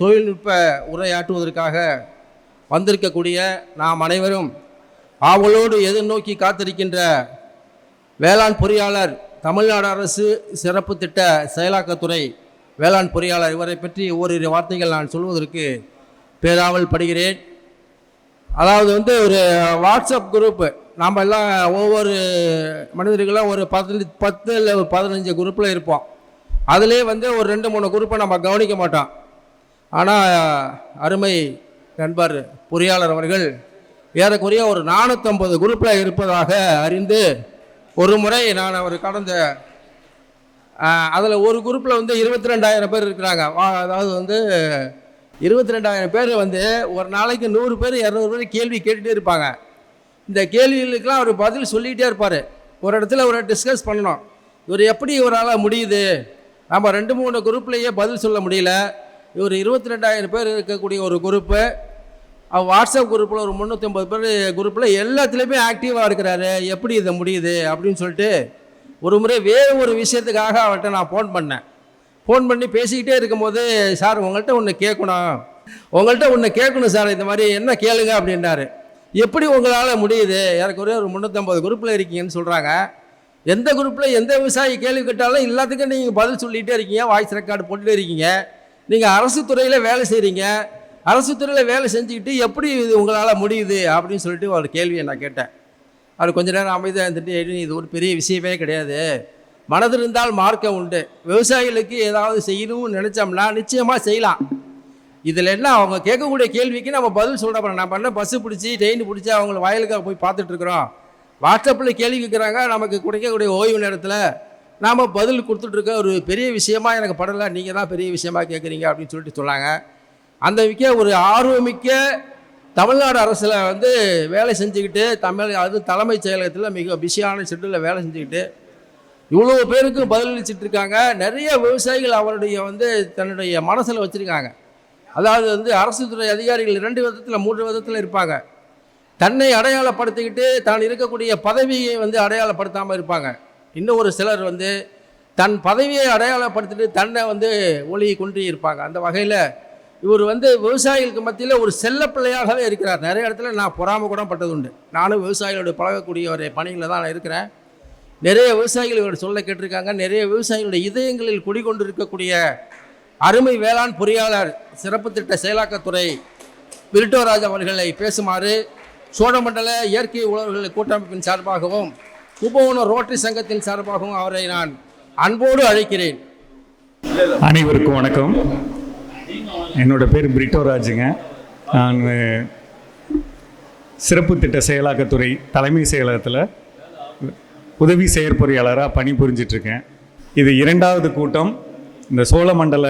தொழில்நுட்ப உரையாற்றுவதற்காக வந்திருக்கக்கூடிய நாம் அனைவரும் ஆவலோடு எதிர்நோக்கி காத்திருக்கின்ற வேளாண் பொறியாளர் தமிழ்நாடு அரசு சிறப்பு திட்ட செயலாக்கத்துறை வேளாண் பொறியாளர் இவரை பற்றி ஓரிரு வார்த்தைகள் நான் சொல்வதற்கு பேராவல் படுகிறேன் அதாவது வந்து ஒரு வாட்ஸ்அப் குரூப்பு நாம் எல்லாம் ஒவ்வொரு மனிதர்களும் ஒரு பதினஞ்சு பத்து இல்லை ஒரு பதினஞ்சு குரூப்பில் இருப்போம். அதிலே வந்து ஒரு ரெண்டு மூணு குரூப்பை நம்ம கவனிக்க மாட்டோம். ஆனால் அருமை நண்பர் பொறியாளர் அவர்கள் ஏறக்குறைய ஒரு நானூற்றம்பது குரூப்பில் இருப்பதாக அறிந்து ஒரு முறை நான் அவர் கடந்த அதில் ஒரு குரூப்பில் வந்து இருபத்தி ரெண்டாயிரம் பேர் இருக்கிறாங்க. அதாவது வந்து இருபத்தி ரெண்டாயிரம் பேர் வந்து ஒரு நாளைக்கு நூறு பேர் இரநூறு பேர் கேள்வி கேட்டுகிட்டே இருப்பாங்க. இந்த கேள்விகளுக்கெல்லாம் அவர் பதில் சொல்லிகிட்டே இருப்பார். ஒரு இடத்துல அவரை டிஸ்கஸ் பண்ணணும். இவர் எப்படி இவரால் முடியுது? நம்ம ரெண்டு மூணு குரூப்லேயே பதில் சொல்ல முடியல. ஒரு இருபத்தி ரெண்டாயிரம் பேர் இருக்கக்கூடிய ஒரு குரூப்பு வாட்ஸ்அப் குரூப்பில் ஒரு முந்நூற்றி ஐம்பது பேர் குரூப்பில் எல்லாத்துலேயுமே ஆக்டிவாக இருக்கிறாரு. எப்படி இதை முடியுது? அப்படின்னு சொல்லிட்டு ஒரு முறை வேறு ஒரு விஷயத்துக்காக அவர்கிட்ட நான் ஃபோன் பண்ணேன். ஃபோன் பண்ணி பேசிக்கிட்டே இருக்கும்போது சார் உங்கள்கிட்ட ஒன்று கேட்கணும். உங்கள்கிட்ட ஒன்று கேட்கணும் சார். இந்த மாதிரி என்ன கேளுங்க அப்படின்னாரு. எப்படி உங்களால் முடியுது? எனக்கு ஒரே ஒரு முந்நூற்றம்பது குரூப்பில் இருக்கீங்கன்னு சொல்கிறாங்க எந்த குரூப்பில் எந்த விவசாயி கேள்வி கேட்டாலும் எல்லாத்துக்கும் நீங்கள் பதில் சொல்லிகிட்டே இருக்கீங்க. வாய்ஸ் ரெக்கார்டு போட்டுட்டே இருக்கீங்க. நீங்கள் அரசு துறையில் வேலை செய்கிறீங்க அரசு துறையில் வேலை செஞ்சுக்கிட்டு எப்படி இது உங்களால் முடியுது அப்படின்னு சொல்லிட்டு ஒரு கேள்வியை நான் கேட்டேன். அவர் கொஞ்ச நேரம் அமைதியாக இருந்துட்டு இது ஒரு பெரிய விஷயமே கிடையாது. மனதிருந்தால் மார்க்கம் உண்டு. விவசாயிகளுக்கு ஏதாவது செய்யணும்னு நினச்சோம்னா நிச்சயமாக செய்யலாம். இதில் என்ன அவங்க கேட்கக்கூடிய கேள்விக்கு நம்ம பதில் சொல்ல நம்ம என்ன பஸ்ஸு பிடிச்சி ட்ரெயின் பிடிச்சி அவங்கள வயலுக்காக போய் பார்த்துட்ருக்குறோம் வாட்ஸ்அப்பில் கேள்வி கேட்குறாங்க நமக்கு கிடைக்கக்கூடிய ஓய்வு நேரத்தில் நாம் பதில் கொடுத்துட்ருக்க ஒரு பெரிய விஷயமா எனக்கு படலை நீங்கள் தான் பெரிய விஷயமா கேட்குறீங்க அப்படின்னு சொல்லிட்டு சொன்னாங்க. அந்த மிக்க ஒரு ஆர்வமிக்க தமிழ்நாடு அரசில் வந்து வேலை செஞ்சுக்கிட்டு தமிழ் அது தலைமைச் செயலகத்தில் மிக பிஸியான ஷெட்யூலில் வேலை செஞ்சுக்கிட்டு இவ்வளோ பேருக்கு பதிலளிச்சிட்டு இருக்காங்க நிறைய விவசாயிகள் அவருடைய வந்து தன்னுடைய மனசில் வச்சுருக்காங்க. அதாவது வந்து அரசு துறை அதிகாரிகள் ரெண்டு விதத்தில் மூன்று விதத்தில் இருப்பாங்க. தன்னை அடையாளப்படுத்திக்கிட்டு தான் இருக்கக்கூடிய பதவியை வந்து அடையாளப்படுத்தாமல் இருப்பாங்க. இன்னும் ஒரு சிலர் வந்து தன் பதவியை அடையாளப்படுத்திட்டு தன்னை வந்து ஒளி கொண்டு இருப்பாங்க. அந்த வகையில் இவர் வந்து விவசாயிகளுக்கு மத்தியில் ஒரு செல்ல பிள்ளையாகவே இருக்கிறார். நிறைய இடத்துல நான் பொறாம கூட பட்டது உண்டு. நானும் விவசாயிகளோட பழகக்கூடிய ஒரு பணியில் தான் நான் இருக்கிறேன். நிறைய விவசாயிகள் இவரோட சொல்ல கேட்டிருக்காங்க. நிறைய விவசாயிகளுடைய இதயங்களில் குடிகொண்டு இருக்கக்கூடிய அருமை வேளாண் பொறியாளர் சிறப்பு திட்ட செயலாக்கத்துறை விருட்டோராஜ் அவர்களை பேசுமாறு சோழமண்டல இயற்கை உழவர்கள் கூட்டமைப்பின் சார்பாகவும் கும்பகோணம் ரோட்டரி சங்கத்தின் சார்பாகவும் அவரை நான் அன்போடு அழைக்கிறேன். அனைவருக்கும் வணக்கம். என்னோட பேர் பிரிட்டோ ராஜுங்க நான் சிறப்பு திட்ட செயலாக்கத்துறை தலைமை செயலகத்தில் உதவி செயற்பொறியாளராக பணிபுரிஞ்சிட்ருக்கேன். இது இரண்டாவது கூட்டம். இந்த சோழமண்டல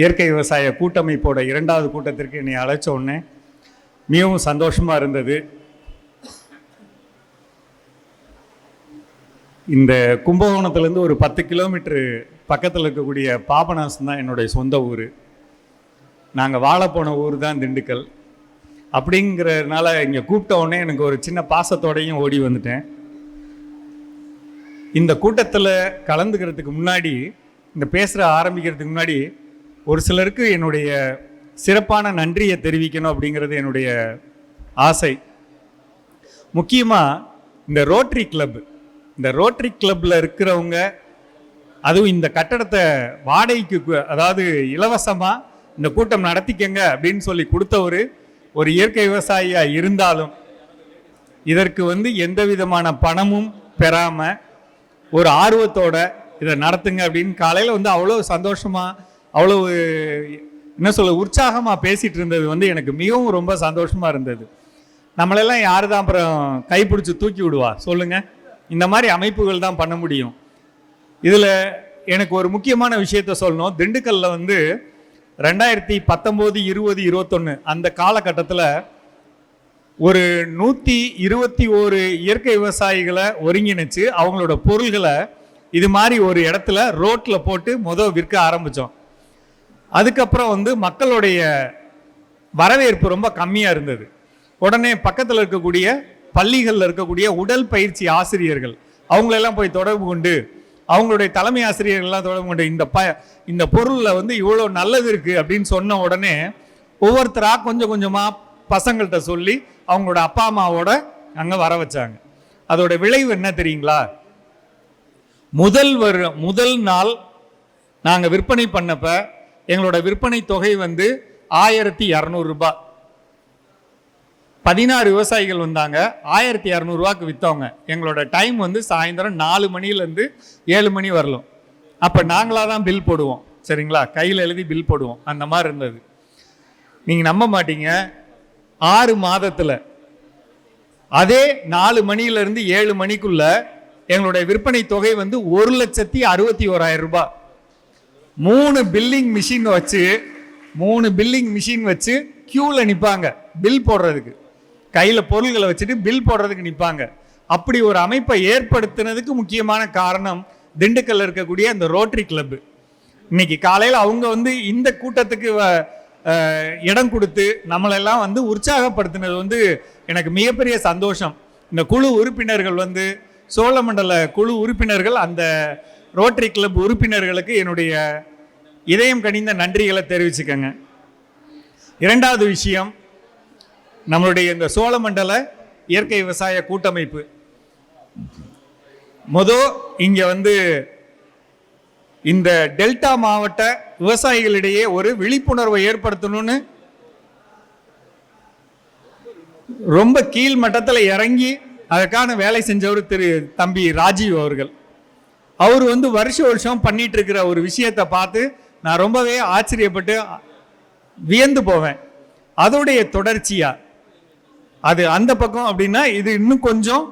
இயற்கை விவசாய கூட்டமைப்போட இரண்டாவது கூட்டத்திற்கு என்னை அழைச்ச உடனே மிகவும் சந்தோஷமாக இருந்தது. இந்த கும்பகோணத்துலேருந்து ஒரு பத்து கிலோமீட்டரு பக்கத்தில் இருக்கக்கூடிய பாபநாசம் தான் என்னுடைய சொந்த ஊர். நாங்கள் வாழ போன ஊர் தான் திண்டுக்கல். அப்படிங்கிறதுனால இங்கே கூப்பிட்ட உடனே எனக்கு ஒரு சின்ன பாசத்தோடையும் ஓடி வந்துட்டேன். இந்த கூட்டத்தில் கலந்துக்கிறதுக்கு முன்னாடி இந்த பேசுகிற ஆரம்பிக்கிறதுக்கு முன்னாடி ஒரு சிலருக்கு என்னுடைய சிறப்பான நன்றியை தெரிவிக்கணும் அப்படிங்கிறது என்னுடைய ஆசை. முக்கியமாக இந்த ரோட்ரி கிளப் இந்த ரோட்டரி கிளப்பில் இருக்கிறவங்க அதுவும் இந்த கட்டடத்தை வாடகைக்கு அதாவது இலவசமாக இந்த கூட்டம் நடத்திக்கங்க அப்படின்னு சொல்லி கொடுத்தவர் ஒரு இயற்கை விவசாயியாக இருந்தாலும் இதற்கு வந்து எந்த விதமான பணமும் பெறாமல் ஒரு ஆர்வத்தோட இதை நடத்துங்க அப்படின்னு காலையில் வந்து அவ்வளோ சந்தோஷமாக அவ்வளோ என்ன சொல்ல உற்சாகமாக பேசிகிட்டு இருந்தது வந்து எனக்கு மிகவும் ரொம்ப சந்தோஷமாக இருந்தது. நம்மளெல்லாம் யார் தான் அப்புறம் கைப்பிடிச்சி தூக்கி விடுவா? சொல்லுங்கள் இந்த மாதிரி அமைப்புகள் தான் பண்ண முடியும். இதில் எனக்கு ஒரு முக்கியமான விஷயத்த சொல்லணும். திண்டுக்கல்ல வந்து ரெண்டாயிரத்தி பத்தொம்போது இருபது இருபத்தொன்று அந்த காலகட்டத்தில் ஒரு நூற்றி இருபத்தி ஒரு இயற்கை விவசாயிகளை ஒருங்கிணைச்சு அவங்களோட பொருள்களை இது மாதிரி ஒரு இடத்துல ரோட்டில் போட்டு முதல் விற்க ஆரம்பித்தோம் அதுக்கப்புறம் வந்து மக்களுடைய வரவேற்பு ரொம்ப கம்மியாக இருந்தது. உடனே பக்கத்தில் இருக்கக்கூடிய பள்ளிகளில் இருக்கக்கூடிய உடல் பயிற்சி ஆசிரியர்கள் அவங்களெல்லாம் போய் தொடர்பு கொண்டு அவங்களுடைய தலைமை ஆசிரியர்கள்லாம் தொடர்பு கொண்டு இந்த ப இந்த பொருளில் வந்து இவ்வளோ நல்லது இருக்குது அப்படின்னு சொன்ன உடனே ஒவ்வொருத்தராக கொஞ்சம் கொஞ்சமாக பசங்கள்கிட்ட சொல்லி அவங்களோட அப்பா அம்மாவோட அங்கே வர வச்சாங்க. அதோட விளைவு என்ன தெரியுங்களா? முதல் வரு முதல் நாள் நாங்கள் விற்பனை பண்ணப்ப எங்களோட விற்பனை தொகை வந்து ஆயிரத்தி இரநூறுபா பதினாறு விவசாயிகள் வந்தாங்க. ஆயிரத்தி இரநூறுவாக்கு விற்றவங்க எங்களோட டைம் வந்து சாயந்தரம் நாலு மணிலேருந்து ஏழு மணி வரலும். அப்போ நாங்களாக தான் பில் போடுவோம். சரிங்களா? கையில் எழுதி பில் போடுவோம். அந்த மாதிரி இருந்தது. நீங்கள் நம்ப மாட்டீங்க. ஆறு மாதத்தில். அதே நாலு மணியிலேருந்து ஏழு மணிக்குள்ள எங்களுடைய விற்பனை தொகை வந்து ஒரு லட்சத்தி அறுபத்தி ஓராயிரம் ரூபாய். மூணு பில்லிங் மிஷின் வச்சு மூணு பில்லிங் மிஷின் வச்சு க்யூவில் நிற்பாங்க பில் போடுறதுக்கு. கையில் பொருள்களை வச்சுட்டு பில் போடுறதுக்கு நிற்பாங்க அப்படி ஒரு அமைப்பை ஏற்படுத்தினதுக்கு முக்கியமான காரணம் திண்டுக்கல்ல இருக்கக்கூடிய அந்த ரோட்டரி கிளப்பு இன்னைக்கு காலையில் அவங்க வந்து இந்த கூட்டத்துக்கு வ- இடம் கொடுத்து நம்மளெல்லாம் வந்து உற்சாகப்படுத்தினது வந்து எனக்கு மிகப்பெரிய சந்தோஷம். இந்த குழு உறுப்பினர்கள் வந்து சோழமண்டல குழு உறுப்பினர்கள் அந்த ரோட்டரி கிளப் உறுப்பினர்களுக்கு என்னுடைய இதயம் கனிந்த நன்றிகளை தெரிவிச்சுக்கங்க. இரண்டாவது விஷயம் நம்மளுடைய இந்த சோழமண்டல இயற்கை விவசாய கூட்டமைப்பு. மொதல் இங்கே வந்து இந்த டெல்டா மாவட்ட விவசாயிகளிடையே ஒரு விழிப்புணர்வை ஏற்படுத்தணும்னு ரொம்ப கீழ் மட்டத்தில் இறங்கி அதற்கான வேலை செஞ்சவர் திரு தம்பி ராஜீவ் அவர்கள். அவர் வந்து வருஷ வருஷம் பண்ணிட்டு இருக்கிற ஒரு விஷயத்தை பார்த்து நான் ரொம்பவே ஆச்சரியப்பட்டு வியந்து போவேன். அதோடைய தொடர்ச்சியாக அது அந்த பக்கம் அப்படின்னா இது இன்னும் கொஞ்சம்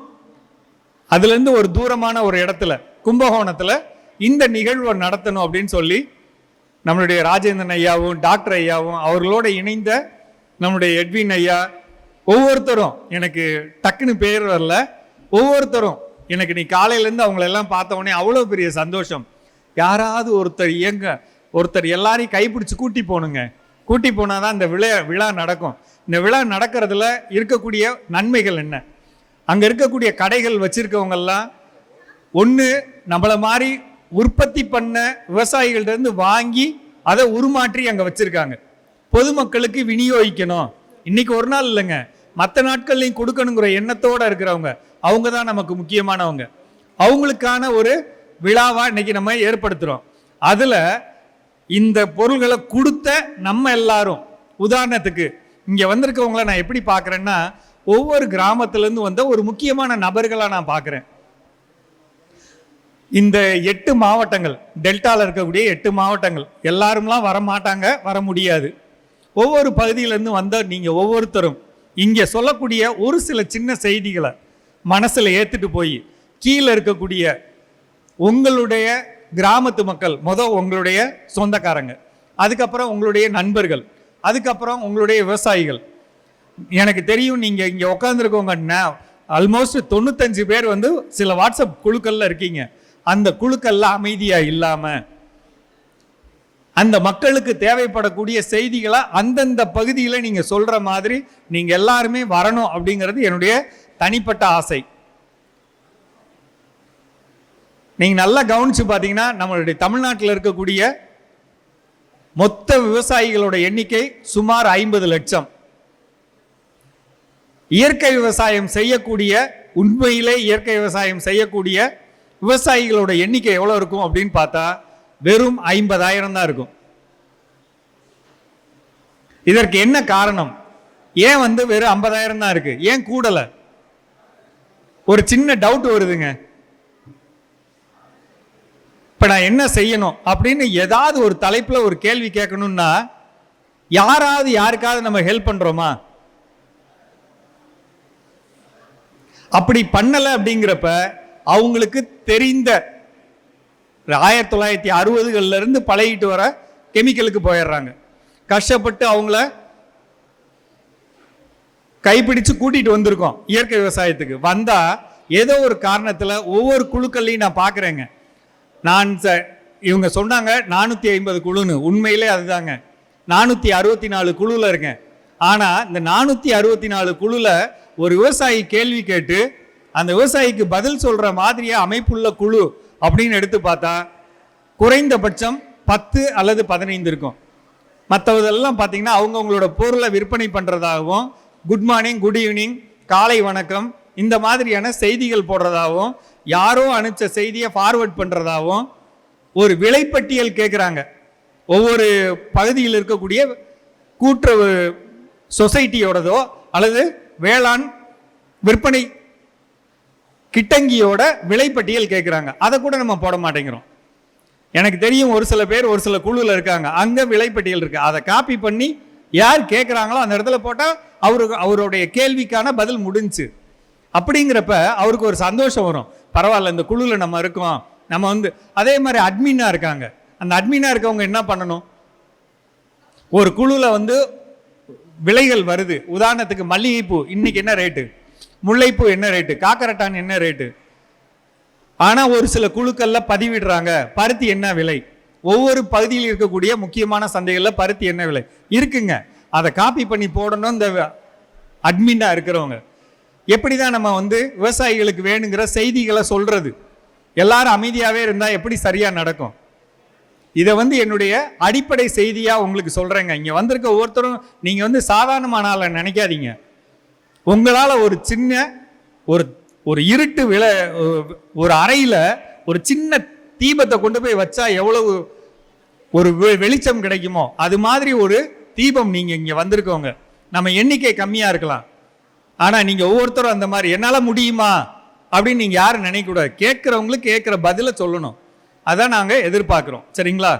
அதுலேருந்து ஒரு தூரமான ஒரு இடத்துல கும்பகோணத்தில் இந்த நிகழ்வை நடத்தணும் அப்படின்னு சொல்லி நம்மளுடைய ராஜேந்திரன் ஐயாவும் டாக்டர் ஐயாவும் அவர்களோட இணைந்த நம்முடைய எட்வின் ஐயா ஒவ்வொருத்தரும் எனக்கு டக்குன்னு பேர் வரல. ஒவ்வொருத்தரும் எனக்கு நீ காலையிலேருந்து அவங்களெல்லாம் பார்த்த உடனே அவ்வளோ பெரிய சந்தோஷம். யாராவது ஒருத்தர் இயங்க ஒருத்தர் எல்லாரையும் கைப்பிடிச்சு கூட்டி போகணுங்க கூட்டி போனால் தான் இந்த விழா விழா நடக்கும். இந்த விழா நடக்கிறதுல இருக்கக்கூடிய நன்மைகள் என்ன? அங்கே இருக்கக்கூடிய கடைகள் வச்சுருக்கவங்கெல்லாம் ஒன்று நம்மளை மாதிரி உற்பத்தி பண்ண விவசாயிகள்டேருந்து வாங்கி அதை உருமாற்றி அங்கே வச்சுருக்காங்க. பொதுமக்களுக்கு விநியோகிக்கணும். இன்றைக்கி ஒரு நாள் இல்லைங்க. மற்ற நாட்கள்லையும் கொடுக்கணுங்கிற எண்ணத்தோடு இருக்கிறவங்க அவங்க தான் நமக்கு முக்கியமானவங்க. அவங்களுக்கான ஒரு விழாவாக இன்னைக்கு நம்ம ஏற்படுத்துகிறோம் அதில் இந்த பொருள்களை கொடுத்த நம்ம எல்லாரும் உதாரணத்துக்கு இங்கே வந்திருக்கவங்கள நான் எப்படி பார்க்குறேன்னா ஒவ்வொரு கிராமத்துலேருந்து வந்த ஒரு முக்கியமான நபர்களாக நான் பார்க்குறேன் இந்த எட்டு மாவட்டங்கள் டெல்டாவில் இருக்கக்கூடிய எட்டு மாவட்டங்கள் எல்லாரும்லாம் வர மாட்டாங்க வர முடியாது. ஒவ்வொரு பகுதியிலேருந்து வந்த நீங்கள் ஒவ்வொருத்தரும் இங்கே சொல்லக்கூடிய ஒரு சில சின்ன செய்திகளை மனசில் ஏற்றுட்டு போய் கீழே இருக்கக்கூடிய உங்களுடைய கிராமத்து மக்கள் முத உங்களுடைய சொந்தக்காரங்க அதுக்கப்புறம் உங்களுடைய நண்பர்கள் அதுக்கப்புறம் உங்களுடைய விவசாயிகள். எனக்கு தெரியும் நீங்கள் இங்கே உட்காந்துருக்கவங்க ஆல்மோஸ்ட் தொண்ணூத்தஞ்சு பேர் வந்து சில வாட்ஸ்அப் குழுக்கள்ல இருக்கீங்க. அந்த குழுக்கள்லாம் அமைதியாக இல்லாமல் அந்த மக்களுக்கு தேவைப்படக்கூடிய செய்திகளை அந்தந்த பகுதியில் நீங்கள் சொல்கிற மாதிரி நீங்கள் எல்லாருமே வரணும் அப்படிங்கிறது என்னுடைய தனிப்பட்ட ஆசை. நீங்கள் நல்லா கவனிச்சு பார்த்தீங்கன்னா நம்மளுடைய தமிழ்நாட்டில் இருக்கக்கூடிய மொத்த விவசாயிகளோட எண்ணிக்கை சுமார் ஐம்பது லட்சம். இயற்கை விவசாயம் செய்யக்கூடிய உண்மையிலே இயற்கை விவசாயம் செய்யக்கூடிய விவசாயிகளோட எண்ணிக்கை எவ்வளோ இருக்கும் அப்படின்னு பார்த்தா வெறும் ஐம்பதாயிரம் தான் இருக்கும். இதற்கு என்ன காரணம்? ஏன் வந்து வெறும் ஐம்பதாயிரம் தான் இருக்கு? ஏன் கூடல? ஒரு சின்ன டவுட் வருதுங்க. இப்போ நான் என்ன செய்யணும் அப்படின்னு ஏதாவது ஒரு தலைப்பில் ஒரு கேள்வி கேட்கணும்னா யாராவது யாருக்காவது நம்ம ஹெல்ப் பண்ணுறோமா அப்படி பண்ணலை அப்படிங்கிறப்ப அவங்களுக்கு தெரிந்த ஆயிரத்தி தொள்ளாயிரத்தி அறுபதுகள்லேருந்து பழகிட்டு வர கெமிக்கலுக்கு போயிடுறாங்க. கஷ்டப்பட்டு அவங்கள கைப்பிடிச்சு கூட்டிகிட்டு வந்திருக்கோம் இயற்கை விவசாயத்துக்கு. வந்தால் ஏதோ ஒரு காரணத்தில் ஒவ்வொரு குழுக்கள்லையும் நான் பார்க்குறேங்க நான் ச- இவங்க சொன்னாங்க நானூற்றி ஐம்பது குழுன்னு. உண்மையிலே அதுதாங்க. நானூற்றி அறுபத்தி நாலு குழுவில் இருக்கேன். ஆனால் இந்த நானூற்றி அறுபத்தி நாலு குழுவில் ஒரு விவசாயி கேள்வி கேட்டு அந்த விவசாயிக்கு பதில் சொல்கிற மாதிரியே அமைப்புள்ள குழு அப்படின்னு எடுத்து பார்த்தா குறைந்தபட்சம் பத்து அல்லது பதினைந்து இருக்கும். மற்றவதெல்லாம் பார்த்தீங்கன்னா அவங்கவுங்களோட பொருளை விற்பனை பண்ணுறதாகவும் குட் மார்னிங் குட் ஈவினிங் காலை வணக்கம் இந்த மாதிரியான செய்திகள் போடுறதாகவும் யாரோ அனுப்பிச்ச செய்தியை ஃபார்வர்ட் பண்ணுறதாகவும் ஒரு விலைப்பட்டியல் கேட்குறாங்க ஒவ்வொரு பகுதியில் இருக்கக்கூடிய கூட்டுறவு சொசைட்டியோடதோ அல்லது வேளாண் விற்பனை கிட்டங்கியோட விலைப்பட்டியல் கேட்குறாங்க அதை கூட நம்ம போட மாட்டேங்கிறோம். எனக்கு தெரியும் ஒரு சில பேர் ஒரு சில குழுவில் இருக்காங்க. அங்கே விலைப்பட்டியல் இருக்குது அதை காப்பி பண்ணி யார் கேட்குறாங்களோ அந்த இடத்துல போட்டால் அவருக்கு அவருடைய கேள்விக்கான பதில் முடிஞ்சுச்சு அப்படிங்கிறப்ப அவருக்கு ஒரு சந்தோஷம் வரும். பரவாயில்ல இந்த குழுவில் நம்ம இருக்கோம். நம்ம வந்து அதே மாதிரி அட்மினாக இருக்காங்க. அந்த அட்மினாக இருக்கவங்க என்ன பண்ணணும்? ஒரு குழுவில் வந்து விலைகள் வருது. உதாரணத்துக்கு மல்லிகைப்பூ இன்னைக்கு என்ன ரேட்டு முல்லைப்பூ என்ன ரேட்டு காக்கரட்டான் என்ன ரேட்டு ஆனால் ஒரு சில குழுக்களில் பதிவிடுறாங்க. பருத்தி என்ன விலை? ஒவ்வொரு பகுதியில் இருக்கக்கூடிய முக்கியமான சந்தைகளில் பருத்தி என்ன விலை? இருக்குங்க. அதை காப்பி பண்ணி போடணும். இந்த அட்மினாக இருக்கிறவங்க. எப்படி தான் நம்ம வந்து விவசாயிகளுக்கு வேணுங்கிற செய்திகளை சொல்கிறது எல்லாரும் அமைதியாகவே இருந்தால் எப்படி சரியாக நடக்கும்? இதை வந்து என்னுடைய அடிப்படை செய்தியாக உங்களுக்கு சொல்கிறேங்க இங்கே வந்திருக்க ஒவ்வொருத்தரும் நீங்கள் வந்து சாதாரணமான ஆளை நினைக்காதீங்க. உங்களால் ஒரு சின்ன ஒரு ஒரு இருட்டு விலை ஒரு அறையில் ஒரு சின்ன தீபத்தை கொண்டு போய் வச்சா எவ்வளவு ஒரு வெ- வெளிச்சம் கிடைக்குமோ? அது மாதிரி ஒரு தீபம் நீங்கள் இங்கே வந்திருக்கவங்க. நம்ம எண்ணிக்கை கம்மியாக இருக்கலாம். ஆனால் நீங்கள் ஒவ்வொருத்தரும் அந்த மாதிரி என்னால் முடியுமா? அப்படின்னு நீங்கள் யாரும் நினைக்கக்கூடாது கேட்குறவங்களுக்கு கேட்குற பதிலை சொல்லணும். அதான் நாங்கள் எதிர்பார்க்குறோம். சரிங்களா?